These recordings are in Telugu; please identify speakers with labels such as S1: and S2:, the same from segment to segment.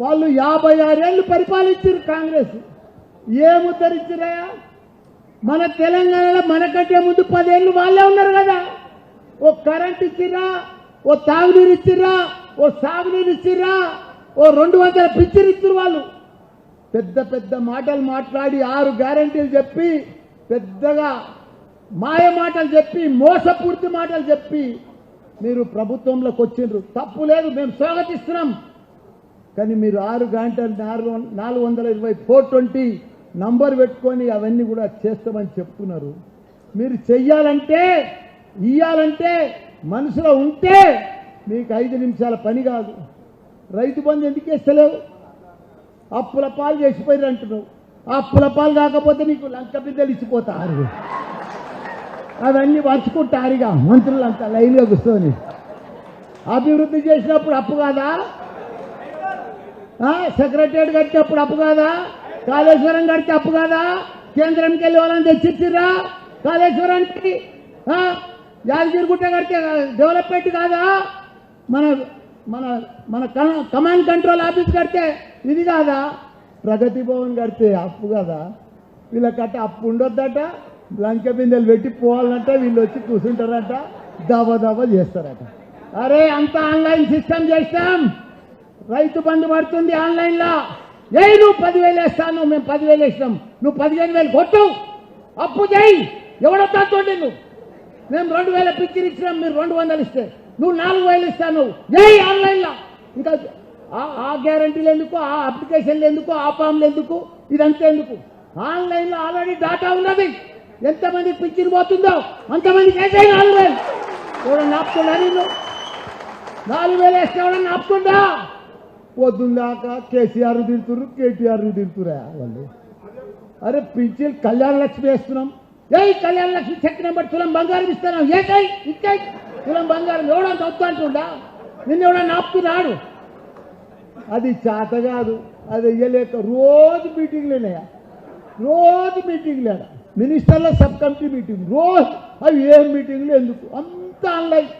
S1: వాళ్ళు యాభై ఆరేళ్ళు పరిపాలించారు కాంగ్రెస్. ఏం ఉద్ధరించిరాయా మన తెలంగాణలో మనకంటే ముందు పదేళ్ళు వాళ్ళే ఉన్నారు కదా. ఓ కరెంట్ ఇచ్చిర్రా ఓ తాగునీరు ఇచ్చిర్రా ఓ సాగునీరు ఇచ్చిర్రా ఓ రెండు వందల పిచ్చిరు ఇచ్చిర్రు వాళ్ళు. పెద్ద పెద్ద మాటలు మాట్లాడి ఆరు గ్యారంటీలు చెప్పి పెద్దగా మాయ మాటలు చెప్పి మోసపూర్తి మాటలు చెప్పి మీరు ప్రభుత్వంలోకి వచ్చిండ్రు. తప్పు లేదు మేము స్వాగతిస్తున్నాం. కానీ మీరు ఆరు గంటలు నాలుగు వం- నాలుగు వందల ఇరవై ఫోర్ ట్వంటీ నంబర్ పెట్టుకొని అవన్నీ కూడా చేస్తామని చెప్తున్నారు. మీరు చెయ్యాలంటే ఇయ్యాలంటే మనసులో ఉంటే మీకు ఐదు నిమిషాల పని కాదు. రైతు బంధు ఎందుకు ఇస్తలేవు అప్పుల పాలు చేసిపోయారు అంటున్నావు. అప్పుల పాలు కాకపోతే నీకు లంక బిడ్డలు ఇచ్చిపోతారు. అవన్నీ పంచుకుంటారుగా మంత్రులంతా లైన్గా కూర్చొని. అభివృద్ధి చేసినప్పుడు అప్పు కాదా? సెక్రటరియట్ అప్పుడు అప్పు కాదా? కాళేశ్వరం కడితే అప్పు కాదా? కేంద్రంకి వెళ్ళి వాళ్ళని తెచ్చిచ్చిర్రా? కాళేశ్వరానికి? ఆ? యాదగిరిగుట్ట కడితే డెవలప్మెంట్ కాదా? మన మన మన కమాండ్ కంట్రోల్ ఆఫీస్ కడితే ఇది కాదా? ప్రగతి భవన్ కడితే అప్పు కదా? వీళ్ళకట్ట అప్పు ఉండొద్దట. లంక బిందెలు పెట్టి పోవాలంట. వీళ్ళు వచ్చి కూర్చుంటారట దవ దవ చేస్తారట. అరే అంత ఆన్లైన్ సిస్టమ్ చేస్తాం రైతు బంధు పడుతుంది ఆన్లైన్లో. ఏ నువ్వు పదివేలు వేస్తాను మేము పదివేలు వేసినాం. నువ్వు పదిహేను వేలు కొట్టు. అప్పు చేయి. ఎవడొద్దా నువ్వు. మేము రెండు వేల పిక్చర్ ఇచ్చినాం మీరు రెండు వందలు ఇస్తే. నువ్వు నాలుగు వేలు ఇస్తాను ఏ ఆన్లైన్లో. ఇంకా ఆ- ఆ గ్యారంటీలు ఎందుకు? ఆ అప్లికేషన్లు ఎందుకు? ఆ ఫామ్లు ఎందుకు? ఇదంతా ఎందుకు? ఆన్లైన్లో ఆల్రెడీ డాటా ఉన్నది. ఎంతమంది పిక్చర్ పోతుందో అంతమందికి వేసే నాలుగు వేలు. ఎవడన్నా ఆపుతున్నా నేను నాలుగు వేలు వేస్తే ఎవడన్నా ఆపుతుందా పొద్దుందాకా కేసీఆర్ తిడుతుర్రు కేటీఆర్ తిడుతురా వాళ్ళు. అరే పింఛన్ కళ్యాణ లక్ష్మి వేస్తున్నాం. ఏ కళ్యాణ లక్ష్మి చెక్ నెంబర్ తులం బంగారం ఇస్తున్నాం ఏకై కై తులం బంగారం ఎవడంత వద్దు అంటుండా? నిన్ను ఎవడన్నా ఆపుతున్నాడు? అది చేత కాదు. అది ఇయ్యలేక రోజు మీటింగ్లేనయా రోజు మీటింగ్లే మినిస్టర్ల సబ్ కమిటీ మీటింగ్. రోజు అవి ఏం మీటింగ్లు ఎందుకు? అంత ఆన్లైన్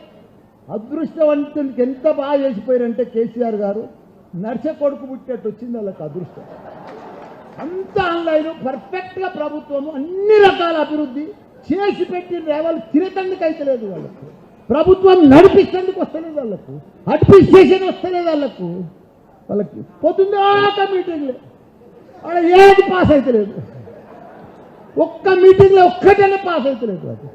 S1: అదృష్టవంతునికి ఎంత బాగా చేసిపోయారంటే కేసీఆర్ గారు. నర్స కొడుకు పుట్టినట్టు వచ్చింది వాళ్ళకి అదృష్టం. అంత ఆన్లైన్ పర్ఫెక్ట్గా ప్రభుత్వము అన్ని రకాల అభివృద్ధి చేసి పెట్టి రేవాళ్ళు తిరగందుకు అయితే లేదు వాళ్ళకు. ప్రభుత్వం నడిపిస్తేందుకు వస్తలేదు వాళ్ళకు. అడ్మినిస్ట్రేషన్ వస్తలేదు వాళ్ళకు. వాళ్ళకి పొద్దున్నాక మీటింగ్లే వాళ్ళ ఏది పాస్ అయితే లేదు. ఒక్క మీటింగ్లో ఒక్కటనే పాస్ అయితే లేదు అది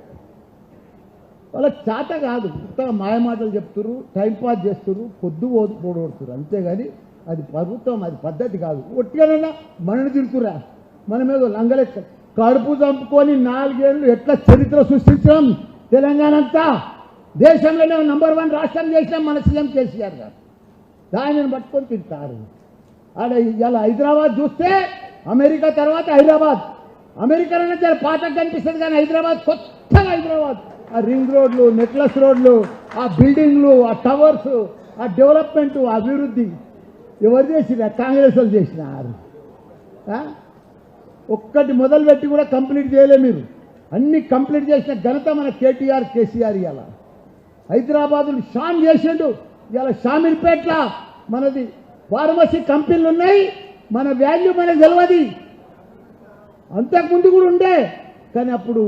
S1: వాళ్ళకి చాట కాదు. కొత్తగా మాయమాటలు చెప్తురు టైం పాస్ పొద్దు ఓ- పోడొడుతున్నారు అంతేగాని అది ప్రభుత్వం అది పద్ధతి కాదు. ఒట్టిగానైనా మనని తిడుతురా మన మీద లంగలెక్క కడుపు చంపుకొని నాలుగేళ్ళు ఎట్లా చరిత్ర సృష్టించడం తెలంగాణ అంతా. దేశంలోనే నంబర్ వన్ రాష్ట్రం చేసినాం మన సీఎం కేసీఆర్ గారు. దానిని పట్టుకొని తింటారు ఆడ ఇలా హైదరాబాద్ చూస్తే అమెరికా తర్వాత హైదరాబాద్. అమెరికాలోనే చాలా కనిపిస్తుంది కానీ హైదరాబాద్ కొత్తగా హైదరాబాద్. ఆ రింగ్ రోడ్లు నెక్లెస్ రోడ్లు ఆ బిల్డింగ్లు ఆ టవర్స్ ఆ డెవలప్మెంట్ అభివృద్ధి ఎవరు చేసినా కాంగ్రెస్ వాళ్ళు చేసినారు ఒక్కటి మొదలుపెట్టి కూడా కంప్లీట్ చేయలే మీరు. అన్ని కంప్లీట్ చేసిన ఘనత మన కేటీఆర్ కేసీఆర్ ఇవాళ హైదరాబాదులు షామ్ చేసిండు. ఇవాళ షామీర్పేట్ల మనది ఫార్మసీ కంపెనీలు ఉన్నాయి మన వాల్యూ మనకు తెలియదు అంతకుముందు కూడా ఉండే కానీ అప్పుడు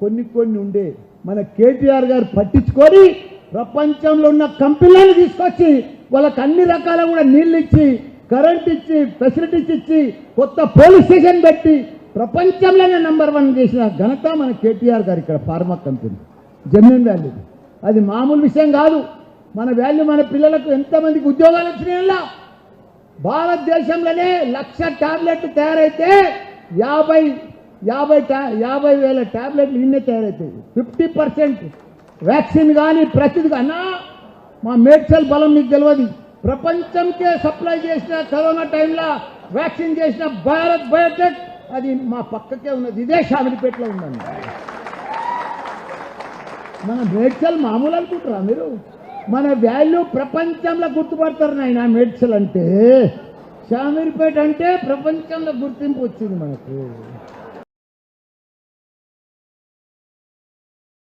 S1: కొన్ని కొన్ని ఉండే. మన కేటీఆర్ గారు పట్టించుకొని ప్రపంచంలో ఉన్న కంపెనీలను తీసుకొచ్చి వాళ్ళకి అన్ని రకాల కూడా నీళ్ళు ఇచ్చి కరెంట్ ఇచ్చి ఫెసిలిటీస్ ఇచ్చి కొత్త పోలీస్ స్టేషన్ పెట్టి ప్రపంచంలోనే నెంబర్ వన్ చేసిన ఘనత మన కేటీఆర్ గారు ఇక్కడ ఫార్మా కంపెనీ జమీన్ వాల్యూ అది మామూలు విషయం కాదు. మన వాల్యూ మన పిల్లలకు ఎంతమందికి ఉద్యోగాలు వచ్చినాయల్లా భారతదేశంలోనే లక్ష టాబ్లెట్లు తయారైతే యాభై యాభై టా యాభై వేల ట్యాబ్లెట్లు ఇన్నే తయారవుతాయి ఫిఫ్టీ పర్సెంట్ వ్యాక్సిన్ కానీ ప్రతిది అన్నా మా మేడ్చల్ బలం మీకు తెలియదు ప్రపంచంకే సప్లై చేసిన కరోనా టైంలో వ్యాక్సిన్ చేసిన భారత్ బయోటెక్ అది మా పక్కకే ఉన్నది. ఇదే షామిలిపేటలో ఉందండి. మన మేడ్చల్ మామూలు అనుకుంటారా మీరు? మన వాల్యూ ప్రపంచంలో గుర్తుపడతారు నాయన మేడ్చల్ అంటే. షామీర్పేట అంటే ప్రపంచంలో గుర్తింపు వచ్చింది మనకు.